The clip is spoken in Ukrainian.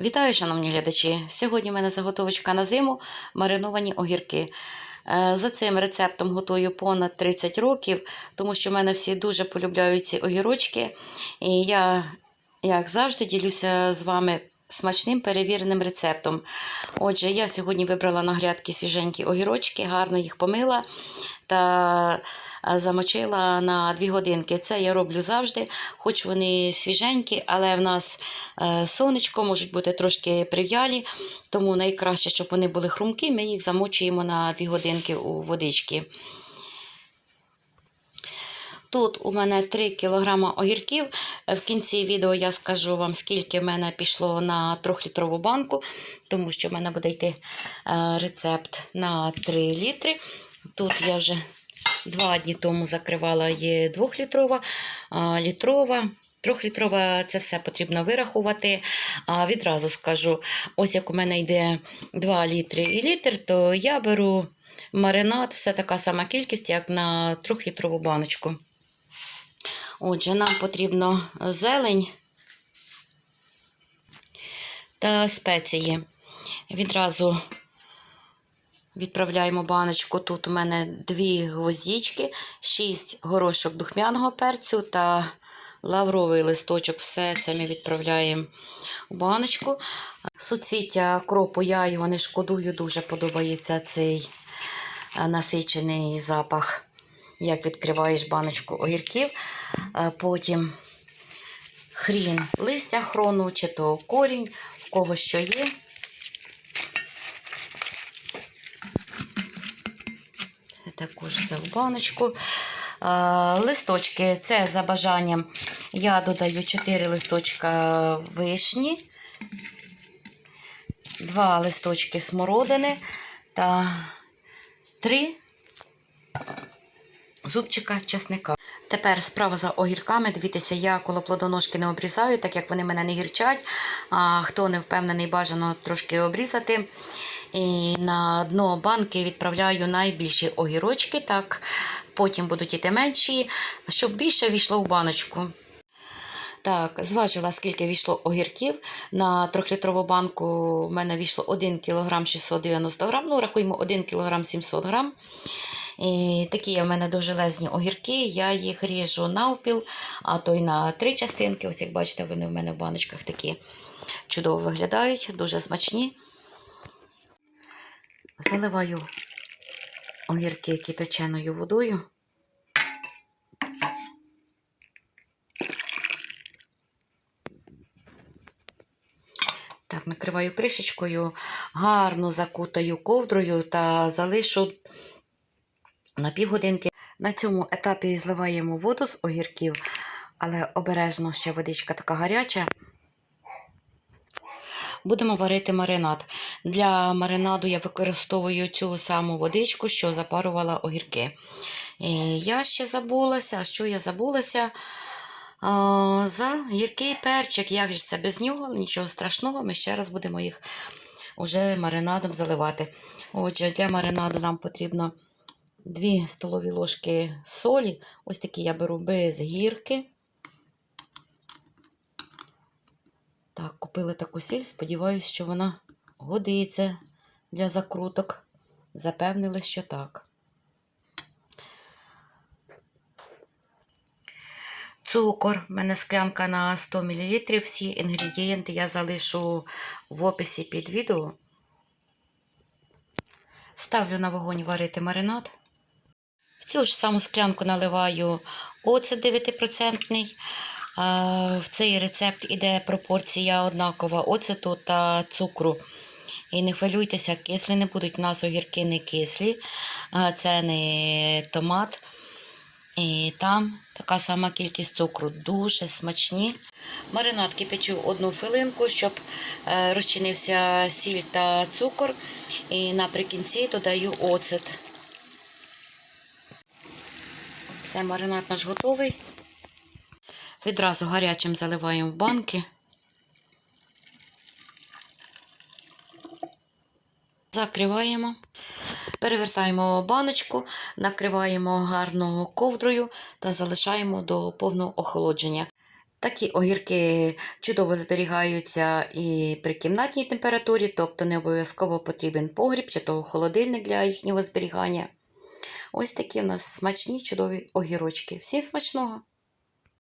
Вітаю, шановні глядачі! Сьогодні в мене заготовочка на зиму мариновані огірки. Е, За цим рецептом готую понад 30 років, тому що в мене всі дуже полюбляють ці огірочки. І я, як завжди, ділюся з вами смачним перевіреним рецептом. Отже, я сьогодні вибрала на грядки свіженькі огірочки, гарно їх помила та замочила на 2 годинки. Це я роблю завжди, хоч вони свіженькі, але в нас е, сонечко, можуть бути трошки прив'ялі, тому найкраще, щоб вони були хрумкі, ми їх замочуємо на 2 годинки у водички. Тут у мене 3 кг огірків. В кінці відео я скажу вам, скільки в мене пішло на 3-літрову банку, тому що в мене буде йти е, рецепт на 3 літри. Тут я вже 2 дні тому закривала є 2-літрова, літрова. Трьохлітрова це все потрібно вирахувати. А відразу скажу: ось як у мене йде 2 літри і літр, то я беру маринад, все така сама кількість, як на 3-літрову баночку. Отже, нам потрібно зелень та спеції. Відразу відправляємо баночку. Тут у мене 2 гвоздічки, 6 горошок духмяного перцю та лавровий листочок. Все це ми відправляємо у баночку. Суцвіття кропу я його не шкодую, дуже подобається цей насичений запах як відкриваєш баночку огірків, потім хрін листя хрону, чи то корінь, в кого що є. Це також все в баночку. Листочки це за бажанням. Я додаю 4 листочка вишні, 2 листочки смородини та 3 зубчика чесника. Тепер справа за огірками. Дивіться, я коло плодоножки не обрізаю, так як вони мене не гірчать. А хто не впевнений, бажано трошки обрізати. І на дно банки відправляю найбільші огірочки, так потім будуть іти менші, щоб більше війшло в баночку. Так, зважила, скільки війшло огірків. На 3-літрову банку в мене війшло 1 кг 690 г. Ну, рахуємо 1 кг 700 г. І такі в мене довжелезні огірки, я їх ріжу навпіл, а то й на три частинки. Ось як бачите, вони в мене в баночках такі чудово виглядають, дуже смачні. Заливаю огірки кипяченою водою. Так, накриваю кришечкою, гарно закутаю ковдрою та залишу на півгодинки. На цьому етапі зливаємо воду з огірків, але обережно ще водичка така гаряча. Будемо варити маринад. Для маринаду я використовую цю саму водичку, що запарувала огірки. І я ще забулася, що я забулася? А, за гіркий перчик. Як же це без нього? Нічого страшного, ми ще раз будемо їх уже маринадом заливати. Отже, для маринаду нам потрібно 2 столові ложки солі. Ось такі я беру без гірки. Так, купили таку сіль, сподіваюся, що вона годиться для закруток. Запевнили, що так. Цукор, в мене склянка на 100 мл. Всі інгредієнти я залишу в описі під відео. Ставлю на вогонь варити маринад. Цю ж саму склянку наливаю оцет 9%. В цей рецепт іде пропорція однакова оцету та цукру. І не хвилюйтеся, кислі не будуть. У нас огірки не кислі, це не томат. І там така сама кількість цукру. Дуже смачні. Маринад кипячу одну хвилинку, щоб розчинився сіль та цукор. І наприкінці додаю оцет. Все, маринад наш готовий. Відразу гарячим заливаємо в банки. Закриваємо, перевертаємо баночку, накриваємо гарно ковдрою та залишаємо до повного охолодження. Такі огірки чудово зберігаються і при кімнатній температурі, тобто не обов'язково потрібен погріб чи того холодильник для їхнього зберігання. Ось такі у нас смачні, чудові огірочки. Всім смачного!